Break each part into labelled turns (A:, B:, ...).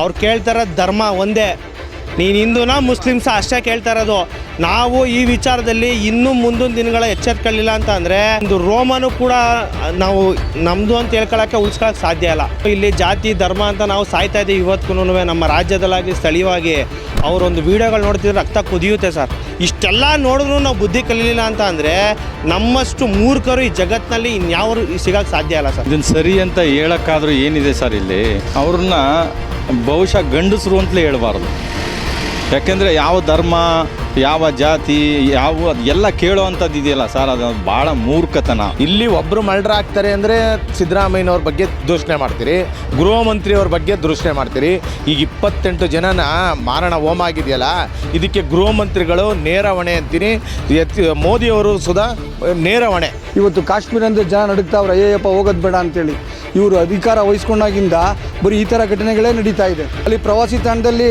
A: ಅವ್ರು ಕೇಳ್ತಾರ ಧರ್ಮ ಒಂದೇ. ನೀನು ಹಿಂದೂನ ಮುಸ್ಲಿಮ್ಸ? ಅಷ್ಟೇ ಕೇಳ್ತಾ ಇರೋದು. ನಾವು ಈ ವಿಚಾರದಲ್ಲಿ ಇನ್ನೂ ಮುಂದಿನ ದಿನಗಳ ಎಚ್ಚೆತ್ಕೊಳ್ಳಿಲ್ಲ ಅಂತ ಅಂದರೆ ಒಂದು ರೋಮನು ಕೂಡ ನಾವು ನಮ್ಮದು ಅಂತ ಹೇಳ್ಕೊಳ್ಳೋಕ್ಕೆ ಉಳಿಸ್ಕೊಳಕ್ಕೆ ಸಾಧ್ಯ ಇಲ್ಲ. ಇಲ್ಲಿ ಜಾತಿ, ಧರ್ಮ ಅಂತ ನಾವು ಸಾಯ್ತಾ ಇದ್ದೀವಿ ಇವತ್ತಿಗೂ ನಮ್ಮ ರಾಜ್ಯದಲ್ಲಾಗಿ ಸ್ಥಳೀಯವಾಗಿ. ಅವರೊಂದು ವೀಡಿಯೋಗಳು ನೋಡ್ತಿದ್ರೆ ರಕ್ತ ಕುದಿಯುತ್ತೆ ಸರ್. ಇಷ್ಟೆಲ್ಲ ನೋಡಿದ್ರೂ ನಾವು ಬುದ್ಧಿ ಕಲೀಲಿಲ್ಲ ಅಂತ ಅಂದರೆ ನಮ್ಮಷ್ಟು ಮೂರ್ಖರು ಈ ಜಗತ್ತಿನಲ್ಲಿ ಇನ್ಯಾವರು ಸಿಗೋಕ್ಕೆ ಸಾಧ್ಯ ಇಲ್ಲ ಸರ್.
B: ಇದನ್ನು ಸರಿ ಅಂತ ಹೇಳೋಕ್ಕಾದ್ರೂ ಏನಿದೆ ಸರ್ ಇಲ್ಲಿ? ಅವ್ರನ್ನ ಬಹುಶಃ ಗಂಡಸರು ಅಂತಲೇ ಹೇಳಬಾರ್ದು. ಯಾಕೆಂದರೆ ಯಾವ ಧರ್ಮ ಯಾವ ಜಾತಿ ಯಾವ ಎಲ್ಲ ಕೇಳೋವಂಥದ್ದು ಇದೆಯಲ್ಲ ಸರ್ ಅದು ಭಾಳ ಮೂರ್ಖತನ.
C: ಇಲ್ಲಿ ಒಬ್ಬರು ಮರ್ಡರ್ ಆಗ್ತಾರೆ ಅಂದರೆ ಸಿದ್ದರಾಮಯ್ಯನವ್ರ ಬಗ್ಗೆ ದೂಷಣೆ ಮಾಡ್ತೀರಿ ಗೃಹ ಮಂತ್ರಿಯವ್ರ ಬಗ್ಗೆ ದೂಷಣೆ ಮಾಡ್ತೀರಿ. ಈಗ ಇಪ್ಪತ್ತೆಂಟು ಜನನ ಮಾರಣ ಹೋಮ ಆಗಿದೆಯಲ್ಲ ಇದಕ್ಕೆ ಗೃಹ ಮಂತ್ರಿಗಳು ನೇರ ಹೊಣೆ ಅಂತೀನಿ. ಎತ್ತಿ- ಮೋದಿಯವರು ಸುಧಾ ನೇರ ಹೊಣೆ
D: ಇವತ್ತು ಕಾಶ್ಮೀರದಿಂದ ಜನ ನಡುಗ್ತಾವ್ರೆ ಅಯ್ಯಪ್ಪ ಹೋಗೋದು ಬೇಡ ಅಂತೇಳಿ. ಇವರು ಅಧಿಕಾರ ವಹಿಸ್ಕೊಂಡಾಗಿಂದ ಬರೀ ಈ ಥರ ಘಟನೆಗಳೇ ನಡೀತಾ ಇದೆ. ಅಲ್ಲಿ ಪ್ರವಾಸಿ ತಾಣದಲ್ಲಿ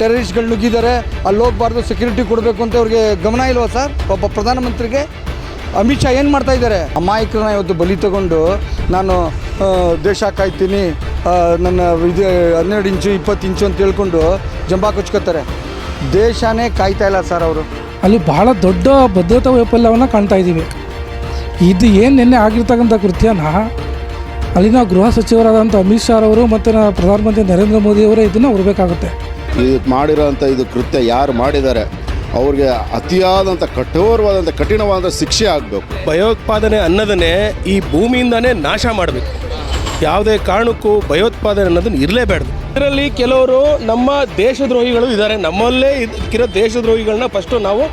D: ಟೆರರಿಸ್ಟ್ಗಳು ನುಗ್ಗಿದ್ದಾರೆ. ಅಲ್ಲಿ ಹೋಗಬಾರ್ದು ಸೆಕ್ಯೂರಿಟಿ ಕೊಡಬೇಕು ಅಂತ ಅವ್ರಿಗೆ ಗಮನ ಇಲ್ವಾ ಸರ್? ಒಬ್ಬ ಪ್ರಧಾನಮಂತ್ರಿಗೆ ಅಮಿತ್ ಶಾ ಏನು ಮಾಡ್ತಾ ಇದ್ದಾರೆ? ಅಮಾಯಕರನ್ನ ಇವತ್ತು ಬಲಿ ತಗೊಂಡು ನಾನು ದೇಶ ಕಾಯ್ತೀನಿ ನನ್ನ ಇದು, ಹನ್ನೆರಡು ಇಂಚು, ಇಪ್ಪತ್ತು ಇಂಚು ಅಂತ ಹೇಳ್ಕೊಂಡು ಜಂಬಾ ಕೊಚ್ಕೋತಾರೆ. ದೇಶನೇ ಕಾಯ್ತಾ ಇಲ್ಲ ಸರ್ ಅವರು.
E: ಅಲ್ಲಿ ಬಹಳ ದೊಡ್ಡ ಭದ್ರತಾ ವೈಫಲ್ಯವನ್ನು ಕಾಣ್ತಾ ಇದ್ದೀವಿ. ಇದು ಏನು ನಿನ್ನೆ ಆಗಿರ್ತಕ್ಕಂಥ ಕೃತ್ಯನ? ಅಲ್ಲಿನ ಗೃಹ ಸಚಿವರಾದಂಥ ಅಮಿತ್ ಶಾ ಅವರು ಮತ್ತು ನ- ಪ್ರಧಾನಮಂತ್ರಿ ನರೇಂದ್ರ ಮೋದಿ ಅವರೇ ಇದನ್ನು ಹೊರಬೇಕಾಗುತ್ತೆ
F: ಇದು ಮಾಡಿರೋಂಥ ಇದು ಕೃತ್ಯ ಯಾರು ಮಾಡಿದ್ದಾರೆ ಅವ್ರಿಗೆ ಅತಿಯಾದಂಥ ಕಠೋರವಾದಂಥ ಕಠಿಣವಾದ ಶಿಕ್ಷೆ ಆಗಬೇಕು.
G: ಭಯೋತ್ಪಾದನೆ ಅನ್ನೋದನ್ನೇ ಈ ಭೂಮಿಯಿಂದನೇ ನಾಶ ಮಾಡಬೇಕು. ಯಾವುದೇ ಕಾರಣಕ್ಕೂ ಭಯೋತ್ಪಾದನೆ ಅನ್ನೋದನ್ನು ಇರಲೇಬೇಡ್ದು. ಇದರಲ್ಲಿ ಕೆಲವರು ನಮ್ಮ ದೇಶದ್ರೋಹಿಗಳು ಇದ್ದಾರೆ. ನಮ್ಮಲ್ಲೇ ಇದಕ್ಕಿರೋ ದೇಶದ್ರೋಹಿಗಳನ್ನ ಫಸ್ಟು ನಾವು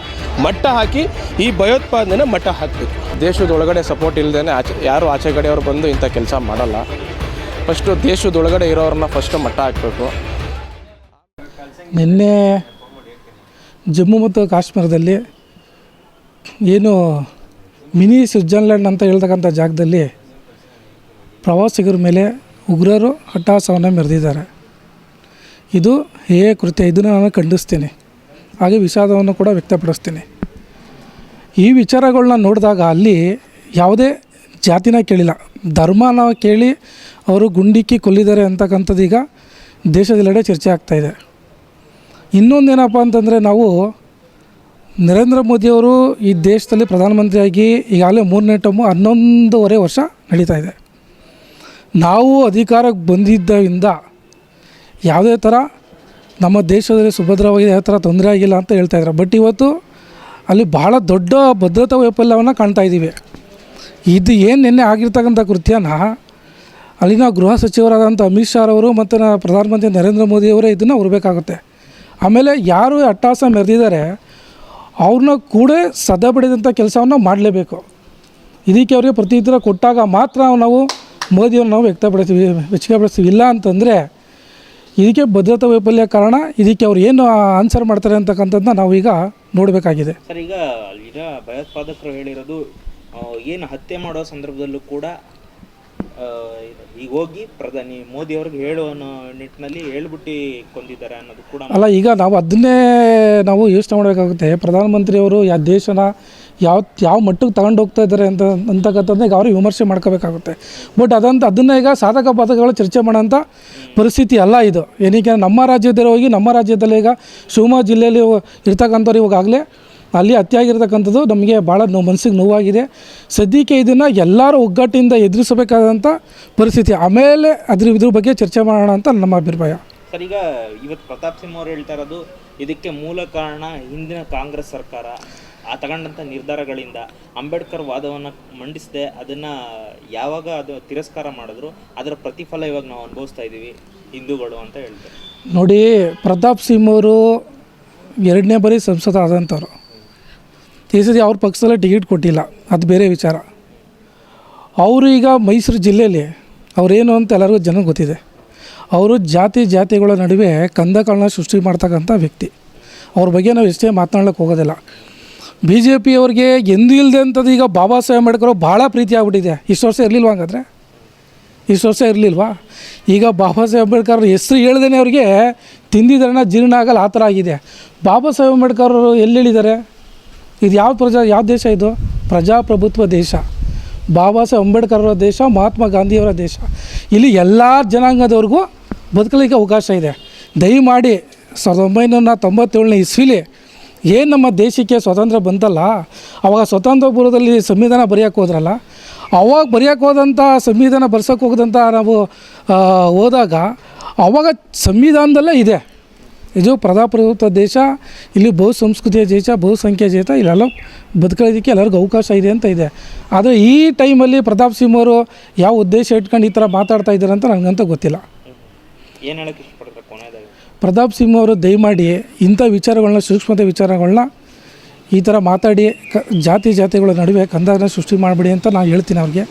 G: ಮಟ್ಟ ಹಾಕಿ, ಈ ಭಯೋತ್ಪಾದನೆನ ಮಟ್ಟ ಹಾಕಬೇಕು. ದೇಶದೊಳಗಡೆ ಸಪೋರ್ಟ್ ಇಲ್ಲದೇ ಆಚೆ, ಯಾರು ಆಚೆ ಕಡೆಯವರು ಬಂದು ಇಂಥ ಕೆಲಸ ಮಾಡಲ್ಲ. ಫಸ್ಟು ದೇಶದೊಳಗಡೆ ಇರೋರನ್ನ ಫಸ್ಟು ಮಟ್ಟ ಹಾಕಬೇಕು.
E: ನಿನ್ನೆ ಜಮ್ಮು ಮತ್ತು ಕಾಶ್ಮೀರದಲ್ಲಿ ಏನು ಮಿನಿ ಸ್ವಿಟ್ಜರ್ಲ್ಯಾಂಡ್ ಅಂತ ಹೇಳ್ತಕ್ಕಂಥ ಜಾಗದಲ್ಲಿ ಪ್ರವಾಸಿಗರ ಮೇಲೆ ಉಗ್ರರು ಹಟ್ಟಾಸವನ್ನು ಮೆರೆದಿದ್ದಾರೆ. ಇದು ಹೇಯ ಕೃತ್ಯ? ಇದನ್ನು ನಾನು ಖಂಡಿಸ್ತೀನಿ. ಹಾಗೆ ವಿಷಾದವನ್ನು ಕೂಡ ವ್ಯಕ್ತಪಡಿಸ್ತೀನಿ. ಈ ವಿಚಾರಗಳನ್ನ ನೋಡಿದಾಗ ಅಲ್ಲಿ ಯಾವುದೇ ಜಾತಿನ ಕೇಳಿಲ್ಲ. ಧರ್ಮನ ಕೇಳಿ ಅವರು ಗುಂಡಿಕ್ಕಿ ಕೊಲ್ಲಿದ್ದಾರೆ ಅಂತಕ್ಕಂಥದ್ದು ಈಗ ದೇಶದೆಲ್ಲೆಡೆ ಚರ್ಚೆ ಆಗ್ತಾಯಿದೆ ಇನ್ನೊಂದೇನಪ್ಪ ಅಂತಂದರೆ ನಾವು ನರೇಂದ್ರ ಮೋದಿಯವರು ಈ ದೇಶದಲ್ಲಿ ಪ್ರಧಾನಮಂತ್ರಿಯಾಗಿ ಈಗಾಗಲೇ ಮೂರನೇ ಟರ್ಮು ಹನ್ನೊಂದೂವರೆ ವರ್ಷ ನಡೀತಾ ಇದೆ. ನಾವು ಅಧಿಕಾರಕ್ಕೆ ಬಂದಿದ್ದರಿಂದ ಯಾವುದೇ ಥರ ನಮ್ಮ ದೇಶದಲ್ಲಿ ಸುಭದ್ರವಾಗಿ ಯಾವ ಥರ ತೊಂದರೆ ಆಗಿಲ್ಲ ಅಂತ ಹೇಳ್ತಾ ಇದ್ದಾರೆ. ಬಟ್ ಇವತ್ತು ಅಲ್ಲಿ ಬಹಳ ದೊಡ್ಡ ಭದ್ರತಾ ವೈಫಲ್ಯವನ್ನು ಕಾಣ್ತಾ ಇದ್ದೀವಿ. ಇದು ಏನು ನಿನ್ನೆ ಆಗಿರ್ತಕ್ಕಂಥ ಕೃತ್ಯನ? ಅಲ್ಲಿನ ಗೃಹ ಸಚಿವರಾದಂಥ ಅಮಿತ್ ಶಾ ಅವರು ಮತ್ತು ಪ್ರಧಾನಮಂತ್ರಿ ನರೇಂದ್ರ ಮೋದಿಯವರೇ ಇದನ್ನು ಹೊರಬೇಕಾಗುತ್ತೆ. ಆಮೇಲೆ ಯಾರು ಅಟ್ಟಾಸ ಮೆರೆದಿದ್ದಾರೆ, ಅವ್ರನ್ನ ಕೂಡ ಸದ ಬಡಿದಂಥ ಕೆಲಸವನ್ನು ಮಾಡಲೇಬೇಕು. ಇದಕ್ಕೆ ಅವರಿಗೆ ಪ್ರತಿ ಕೊಟ್ಟಾಗ ಮಾತ್ರ ನಾವು ಮೋದಿಯವ್ರನ್ನ ನಾವು ವ್ಯಕ್ತಪಡಿಸ್ತೀವಿ ವ್ಯಕ್ತಪಡಿಸ್ತೀವಿ. ಇಲ್ಲ ಅಂತಂದರೆ ಇದಕ್ಕೆ ಭದ್ರತಾ ವೈಫಲ್ಯ ಕಾರಣ, ಇದಕ್ಕೆ ಅವ್ರು ಏನು ಆನ್ಸರ್ ಮಾಡ್ತಾರೆ ಅಂತಕ್ಕಂಥದ್ದನ್ನ ನಾವು ಈಗ ನೋಡಬೇಕಾಗಿದೆ.
H: ಸರ್, ಈಗ ಭಯೋತ್ಪಾದಕರು ಹೇಳಿರೋದು ಏನು ಹತ್ಯೆ ಮಾಡೋ ಸಂದರ್ಭದಲ್ಲೂ ಕೂಡ ಈಗ ಹೋಗಿ ಪ್ರಧಾನಿ ಮೋದಿ ಅವ್ರಿಗೆ ಹೇಳೋ ಅನ್ನೋ ನಿಟ್ಟಿನಲ್ಲಿ ಹೇಳ್ಬಿಟ್ಟು ಕೊಂದಿದ್ದಾರೆ ಅನ್ನೋದು ಕೂಡ
E: ಅಲ್ಲ, ಈಗ ನಾವು ಅದನ್ನೇ ನಾವು ಯೋಚನೆ ಮಾಡಬೇಕಾಗುತ್ತೆ. ಪ್ರಧಾನಮಂತ್ರಿಯವರು ಯಾವ ದೇಶನ ಯಾವ ಯಾವ ಮಟ್ಟಕ್ಕೆ ತಗೊಂಡು ಹೋಗ್ತಾ ಇದ್ದಾರೆ ಅಂತ ಅಂತಕ್ಕಂಥದ್ದು ಈಗ ಅವ್ರಿಗೆ ವಿಮರ್ಶೆ ಮಾಡ್ಕೋಬೇಕಾಗುತ್ತೆ. ಬಟ್ ಅದಂತ, ಅದನ್ನ ಈಗ ಸಾಧಕ ಬಾಧಕಗಳು ಚರ್ಚೆ ಮಾಡೋಂಥ ಪರಿಸ್ಥಿತಿ ಅಲ್ಲ ಇದು. ಏನಕ್ಕೆ, ನಮ್ಮ ರಾಜ್ಯದಲ್ಲಿ ಹೋಗಿ, ನಮ್ಮ ರಾಜ್ಯದಲ್ಲಿ ಈಗ ಶಿವಮೊಗ್ಗ ಜಿಲ್ಲೆಯಲ್ಲಿ ಇರ್ತಕ್ಕಂಥವ್ರು ಇವಾಗಲೇ ಅಲ್ಲಿ ಹತ್ಯೆಯಾಗಿರ್ತಕ್ಕಂಥದ್ದು ನಮಗೆ ಭಾಳ ನೋವು ಮನಸ್ಸಿಗೆ ನೋವಾಗಿದೆ. ಸದ್ಯಕ್ಕೆ ಇದನ್ನು ಎಲ್ಲರೂ ಒಗ್ಗಟ್ಟಿಂದ ಎದುರಿಸಬೇಕಾದಂಥ ಪರಿಸ್ಥಿತಿ. ಆಮೇಲೆ ಅದ್ರ ಇದ್ರ ಬಗ್ಗೆ ಚರ್ಚೆ ಮಾಡೋಣ ಅಂತ ನಮ್ಮ ಅಭಿಪ್ರಾಯ.
H: ಸರ್ ಈಗ ಇವತ್ತು ಪ್ರತಾಪ್ ಸಿಂಹ ಅವರು ಹೇಳ್ತಾ ಇರೋದು ಇದಕ್ಕೆ ಮೂಲ ಕಾರಣ ಹಿಂದಿನ ಕಾಂಗ್ರೆಸ್ ಸರ್ಕಾರ. ಆ ತಗೊಂಡಂಥ ನಿರ್ಧಾರಗಳಿಂದ ಅಂಬೇಡ್ಕರ್ ವಾದವನ್ನು ಮಂಡಿಸದೆ ಅದನ್ನು ಯಾವಾಗ ಅದು ತಿರಸ್ಕಾರ ಮಾಡಿದ್ರು ಅದರ ಪ್ರತಿಫಲ ಇವಾಗ ನಾವು ಅನುಭವಿಸ್ತಾ ಇದ್ದೀವಿ ಹಿಂದೂಗಳು ಅಂತ ಹೇಳ್ತಾರೆ.
E: ನೋಡಿ ಪ್ರತಾಪ್ ಸಿಂಹ ಅವರು ಎರಡನೇ ಬಾರಿ ಸಂಸದ ಆದಂಥವ್ರು ಈ ಸತಿ ಅವ್ರ ಪಕ್ಷದಲ್ಲೇ ಟಿಕೆಟ್ ಕೊಟ್ಟಿಲ್ಲ. ಅದು ಬೇರೆ ವಿಚಾರ. ಅವರು ಈಗ ಮೈಸೂರು ಜಿಲ್ಲೆಯಲ್ಲಿ ಅವರೇನು ಅಂತ ಎಲ್ಲರಿಗೂ ಜನಕ್ಕೆ ಗೊತ್ತಿದೆ. ಅವರು ಜಾತಿ ಜಾತಿಗಳ ನಡುವೆ ಕಂದಕಗಳನ್ನ ಸೃಷ್ಟಿ ಮಾಡ್ತಕ್ಕಂಥ ವ್ಯಕ್ತಿ. ಅವ್ರ ಬಗ್ಗೆ ನಾವು ಎಷ್ಟೇ ಮಾತನಾಡೋಕ್ಕೆ ಹೋಗೋದಿಲ್ಲ. ಬಿ ಜೆ ಪಿಯವ್ರಿಗೆ ಎಂದೂ ಇಲ್ಲದೆ ಅಂಥದ್ದು ಈಗ ಬಾಬಾ ಸಾಹೇಬ್ ಅಂಬೇಡ್ಕರ್ ಭಾಳ ಪ್ರೀತಿ ಆಗ್ಬಿಟ್ಟಿದೆ. ಇಷ್ಟು ವರ್ಷ ಇರಲಿಲ್ವ ಹಂಗಾದ್ರೆ? ಇಷ್ಟು ವರ್ಷ ಇರಲಿಲ್ವಾ? ಈಗ ಬಾಬಾ ಸಾಹೇಬ್ ಅಂಬೇಡ್ಕರ್ ಹೆಸರು ಹೇಳ್ದೇ ಅವ್ರಿಗೆ ತಿಂದಿದ್ರನ್ನ ಜೀರ್ಣ ಆಗಲ್ಲ ಆ ಥರ ಆಗಿದೆ. ಬಾಬಾ ಸಾಹೇಬ್ ಅಂಬೇಡ್ಕರ್ ಅವರು ಎಲ್ಲಿ ಹೇಳಿದ್ದಾರೆ ಇದು ಯಾವ ಪ್ರಜಾ, ಯಾವ ದೇಶ ಇದು? ಪ್ರಜಾಪ್ರಭುತ್ವ ದೇಶ. ಬಾಬಾ ಸಾಹೇಬ್ ಅಂಬೇಡ್ಕರ್ ಅವರ ದೇಶ, ಮಹಾತ್ಮ ಗಾಂಧಿಯವರ ದೇಶ. ಇಲ್ಲಿ ಎಲ್ಲ ಜನಾಂಗದವ್ರಿಗೂ ಬದುಕಲಿಕ್ಕೆ ಅವಕಾಶ ಇದೆ. ದಯಮಾಡಿ ಸಾವಿರದ ಒಂಬೈನೂರ ತೊಂಬತ್ತೇಳನೇ ಇಸ್ವಿಲಿ ಏನು ನಮ್ಮ ದೇಶಕ್ಕೆ ಸ್ವಾತಂತ್ರ್ಯ ಬಂತಲ್ಲ, ಅವಾಗ ಸ್ವತಂತ್ರ ಪೂರ್ವದಲ್ಲಿ ಸಂವಿಧಾನ ಬರೆಯೋಕ್ಕೆ ಹೋದ್ರಲ್ಲ, ಅವಾಗ ಬರೆಯೋಕ್ಕೆ ಹೋದಂಥ ಸಂವಿಧಾನ ಬರ್ಸೋಕೆ ಹೋಗದಂಥ ನಾವು ಹೋದಾಗ ಅವಾಗ ಸಂವಿಧಾನದಲ್ಲೇ ಇದೆ. ಇದು ಪ್ರಜಾಪ್ರಭುತ್ವ ದೇಶ ಇಲ್ಲಿ ಬಹು ಸಂಸ್ಕೃತಿಯ ದೇಶ ಬಹುಸಂಖ್ಯೆಯ ದೇಶ ಇಲ್ಲೆಲ್ಲ ಬದುಕೋದಕ್ಕೆ ಎಲ್ಲರಿಗೂ ಅವಕಾಶ ಇದೆ ಅಂತ ಇದೆ. ಆದರೆ ಈ ಟೈಮಲ್ಲಿ ಪ್ರತಾಪ್ ಸಿಂಹ ಅವರು ಯಾವ ಉದ್ದೇಶ ಇಟ್ಕೊಂಡು ಈ ಥರ ಮಾತಾಡ್ತಾ ಇದ್ದಾರೆ ಅಂತ ನನಗಂತೂ ಗೊತ್ತಿಲ್ಲ.
H: ಏನು ಹೇಳಕ್ಕೆ ಇಷ್ಟಪಡ್ತಾರೆ ಕೊನೆಯದಾಗಿ?
E: ಪ್ರತಾಪ್ ಸಿಂಹ ಅವರು ದಯಮಾಡಿ ಇಂಥ ವಿಚಾರಗಳನ್ನ ಸೂಕ್ಷ್ಮತೆ ವಿಚಾರಗಳನ್ನ ಈ ಥರ ಮಾತಾಡಿ ಕ ಜಾತಿ ಜಾತಿಗಳ ನಡುವೆ ಕಂದನ ಸೃಷ್ಟಿ ಮಾಡಬೇಡಿ ಅಂತ ನಾನು ಹೇಳ್ತೀನಿ ಅವ್ರಿಗೆ.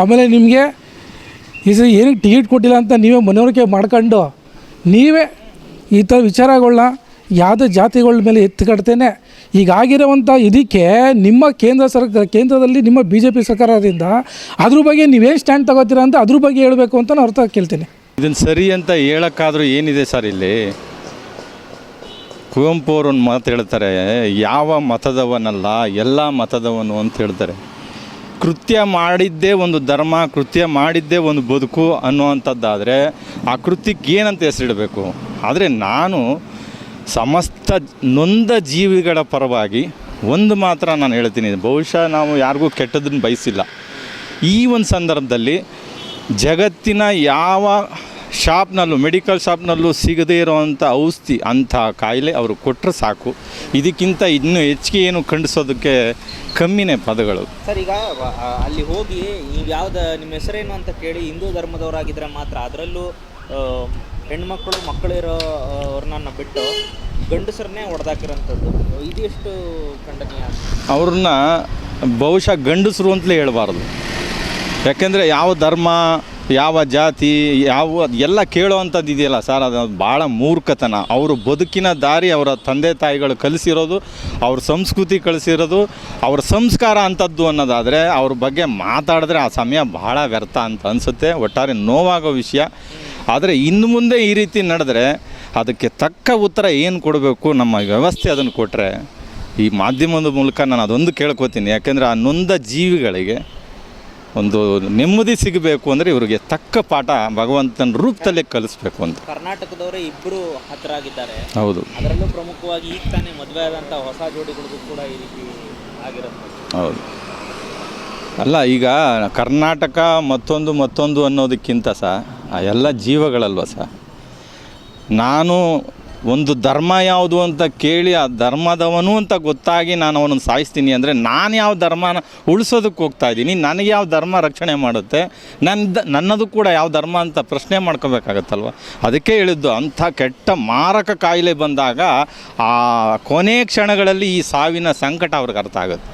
E: ಆಮೇಲೆ ನಿಮಗೆ ಈ ಸರಿ ಏನಕ್ಕೆ ಟಿಕೆಟ್ ಕೊಟ್ಟಿಲ್ಲ ಅಂತ ನೀವೇ ಮನವರಿಕೆ ಮಾಡ್ಕೊಂಡು ನೀವೇ ಈ ಥರ ವಿಚಾರಗಳನ್ನ ಯಾವುದೇ ಜಾತಿಗಳ ಮೇಲೆ ಎತ್ತಿಕಡ್ತೇನೆ. ಈಗ ಆಗಿರುವಂಥ ಇದಕ್ಕೆ ನಿಮ್ಮ ಕೇಂದ್ರ ಸರ್ಕಾರ ಕೇಂದ್ರದಲ್ಲಿ ನಿಮ್ಮ ಬಿ ಜೆ ಪಿ ಸರ್ಕಾರದಿಂದ ಅದ್ರ ಬಗ್ಗೆ ನೀವೇನು ಸ್ಟ್ಯಾಂಡ್ ತಗೋತೀರಾ ಅಂತ ಅದ್ರ ಬಗ್ಗೆ ಹೇಳಬೇಕು ಅಂತ ನಾನು ಅರ್ಥ ಕೇಳ್ತೀನಿ.
B: ಇದನ್ನು ಸರಿ ಅಂತ ಹೇಳೋಕ್ಕಾದ್ರೂ ಏನಿದೆ ಸರ್ ಇಲ್ಲಿ? ಕುವೆಂಪು ಅವರು ಒಂದು ಮಾತು ಹೇಳ್ತಾರೆ, ಯಾವ ಮತದವನಲ್ಲ, ಎಲ್ಲ ಮತದವನು ಅಂತ ಹೇಳ್ತಾರೆ. ಕೃತ್ಯ ಮಾಡಿದ್ದೇ ಒಂದು ಧರ್ಮ, ಕೃತ್ಯ ಮಾಡಿದ್ದೇ ಒಂದು ಬದುಕು ಅನ್ನುವಂಥದ್ದಾದರೆ ಆ ಕೃತ್ಯಕ್ಕೆ ಏನಂತ ಹೆಸರಿಡಬೇಕು? ಆದರೆ ನಾನು ಸಮಸ್ತ ನೊಂದ ಜೀವಿಗಳ ಪರವಾಗಿ ಒಂದು ಮಾತ್ರ ನಾನು ಹೇಳ್ತೀನಿ. ಬಹುಶಃ ನಾವು ಯಾರಿಗೂ ಕೆಟ್ಟದನ್ನು ಬಯಸಿಲ್ಲ. ಈ ಒಂದು ಸಂದರ್ಭದಲ್ಲಿ ಜಗತ್ತಿನ ಯಾವ ಶಾಪ್ನಲ್ಲೂ ಮೆಡಿಕಲ್ ಶಾಪ್ನಲ್ಲೂ ಸಿಗದೇ ಇರೋವಂಥ ಔಷಧಿ ಅಂಥ ಕಾಯಿಲೆ ಅವರು ಕೊಟ್ಟರೆ ಸಾಕು. ಇದಕ್ಕಿಂತ ಇನ್ನೂ ಹೆಚ್ಚಿಗೆ ಏನು ಖಂಡಿಸೋದಕ್ಕೆ ಕಮ್ಮಿನೇ ಪದಗಳು.
H: ಸರ್ ಈಗ ಅಲ್ಲಿ ಹೋಗಿ ನೀವು ಯಾವ್ದು ನಿಮ್ಮ ಹೆಸರೇನು ಅಂತ ಕೇಳಿ ಹಿಂದೂ ಧರ್ಮದವರಾಗಿದ್ದರೆ ಮಾತ್ರ ಅದರಲ್ಲೂ ಹೆಣ್ಮಕ್ಳು ಮಕ್ಕಳಿರೋ ಅವ್ರನ್ನ ಬಿಟ್ಟು ಗಂಡಸರನ್ನೇ ಹೊಡೆದಾಕಿರೋಂಥದ್ದು. ಇದೆಷ್ಟು ಖಂಡನೀಯ?
B: ಅವ್ರನ್ನ ಬಹುಶಃ ಗಂಡಸರು ಅಂತಲೇ ಹೇಳಬಾರ್ದು. ಯಾಕೆಂದರೆ ಯಾವ ಧರ್ಮ ಯಾವ ಜಾತಿ, ಯಾವ, ಎಲ್ಲ ಕೇಳೋವಂಥದ್ದು ಇದೆಯಲ್ಲ ಸರ್, ಅದು ಭಾಳ ಮೂರ್ಖತನ. ಅವರು ಬದುಕಿನ ದಾರಿ ಅವರ ತಂದೆ ತಾಯಿಗಳು ಕಲಿಸಿರೋದು, ಅವ್ರ ಸಂಸ್ಕೃತಿ ಕಲಿಸಿರೋದು, ಅವ್ರ ಸಂಸ್ಕಾರ ಅಂಥದ್ದು ಅನ್ನೋದಾದರೆ, ಅವ್ರ ಬಗ್ಗೆ ಮಾತಾಡಿದ್ರೆ ಆ ಸಮಯ ಭಾಳ ವ್ಯರ್ಥ ಅಂತ ಅನಿಸುತ್ತೆ, ಒಟ್ಟಾರೆ ನೋವಾಗೋ ವಿಷಯ. ಆದರೆ ಇನ್ನು ಮುಂದೆ ಈ ರೀತಿ ನಡೆದ್ರೆ ಅದಕ್ಕೆ ತಕ್ಕ ಉತ್ತರ ಏನು ಕೊಡಬೇಕು, ನಮ್ಮ ವ್ಯವಸ್ಥೆ ಅದನ್ನು ಕೊಟ್ಟರೆ ಈ ಮಾಧ್ಯಮದ ಮೂಲಕ ನಾನು ಅದೊಂದು ಕೇಳ್ಕೊತೀನಿ. ಯಾಕೆಂದರೆ ಆ ನೊಂದ ಜೀವಿಗಳಿಗೆ ಒಂದು ನೆಮ್ಮದಿ ಸಿಗಬೇಕು ಅಂದರೆ ಇವರಿಗೆ ತಕ್ಕ ಪಾಠ ಭಗವಂತನ ರೂಪದಲ್ಲೇ ಕಲಿಸ್ಬೇಕು ಅಂತ.
H: ಕರ್ನಾಟಕದವರೇ ಇಬ್ಬರು ಹತರಾಗಿದ್ದಾರೆ
B: ಹೌದು.
H: ಅದರಲ್ಲೂ ಪ್ರಮುಖವಾಗಿ ಈಗ ತಾನೇ ಮದುವೆ ಆದಂಥ ಹೊಸ ಜೋಡಿಗಳಿಗೂ ಕೂಡ ಈ ರೀತಿ ಆಗಿರುತ್ತೆ.
B: ಹೌದು. ಅಲ್ಲ ಈಗ ಕರ್ನಾಟಕ ಮತ್ತೊಂದು ಮತ್ತೊಂದು ಅನ್ನೋದಕ್ಕಿಂತ ಸಹ ಆ ಎಲ್ಲ ಜೀವಗಳಲ್ವ ಸಹ ನಾನು ಒಂದು ಧರ್ಮ ಯಾವುದು ಅಂತ ಕೇಳಿ ಆ ಧರ್ಮದವನು ಅಂತ ಗೊತ್ತಾಗಿ ನಾನು ಅವನನ್ನು ಸಾಯಿಸ್ತೀನಿ ಅಂದರೆ ನಾನು ಯಾವ ಧರ್ಮನ ಉಳಿಸೋದಕ್ಕೆ ಹೋಗ್ತಾ ಇದ್ದೀನಿ, ನನಗೆ ಯಾವ ಧರ್ಮ ರಕ್ಷಣೆ ಮಾಡುತ್ತೆ ನನ್ನ ನನ್ನದು ಕೂಡ ಯಾವ ಧರ್ಮ ಅಂತ ಪ್ರಶ್ನೆ ಮಾಡ್ಕೋಬೇಕಾಗತ್ತಲ್ವ? ಅದಕ್ಕೆ ಹೇಳಿದ್ದು ಅಂಥ ಕೆಟ್ಟ ಮಾರಕ ಕಾಯಿಲೆ ಬಂದಾಗ ಆ ಕೊನೆ ಕ್ಷಣಗಳಲ್ಲಿ ಈ ಸಾವಿನ ಸಂಕಟ ಅವ್ರಿಗೆ ಅರ್ಥ ಆಗುತ್ತೆ.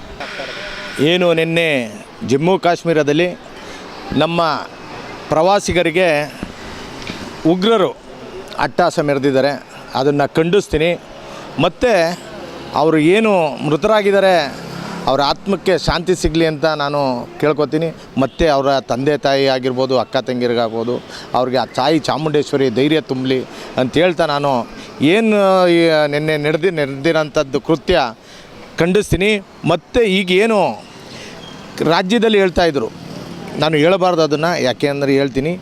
C: ಏನು ನಿನ್ನೆ ಜಮ್ಮು ಕಾಶ್ಮೀರದಲ್ಲಿ ನಮ್ಮ ಪ್ರವಾಸಿಗರಿಗೆ ಉಗ್ರರು ಅಟ್ಟಾಸ ಮೆರೆದಿದ್ದಾರೆ ಅದನ್ನು ಖಂಡಿಸ್ತೀನಿ. ಮತ್ತು ಅವರು ಏನು ಮೃತರಾಗಿದ್ದಾರೆ, ಅವರ ಆತ್ಮಕ್ಕೆ ಶಾಂತಿ ಸಿಗಲಿ ಅಂತ ನಾನು ಕೇಳ್ಕೊತೀನಿ. ಮತ್ತು ಅವರ ತಂದೆ ತಾಯಿ ಆಗಿರ್ಬೋದು, ಅಕ್ಕ ತಂಗಿರಿಗಾಗ್ಬೋದು, ಅವ್ರಿಗೆ ಆ ತಾಯಿ ಚಾಮುಂಡೇಶ್ವರಿ ಧೈರ್ಯ ತುಂಬಲಿ ಅಂತ ಹೇಳ್ತಾ ನಾನು ಏನು ನಿನ್ನೆ ನಡೆದಿ, ನಡೆದಿರೋಂಥದ್ದು ಕೃತ್ಯ ಖಂಡಿಸ್ತೀನಿ. ಮತ್ತು ಈಗ ಏನು ರಾಜ್ಯದಲ್ಲಿ ಹೇಳ್ತಾ ಇದ್ರು. ನಾನು ಹೇಳಬಾರ್ದು ಅದನ್ನು, ಯಾಕೆ ಅಂದರೆ ಹೇಳ್ತೀನಿ.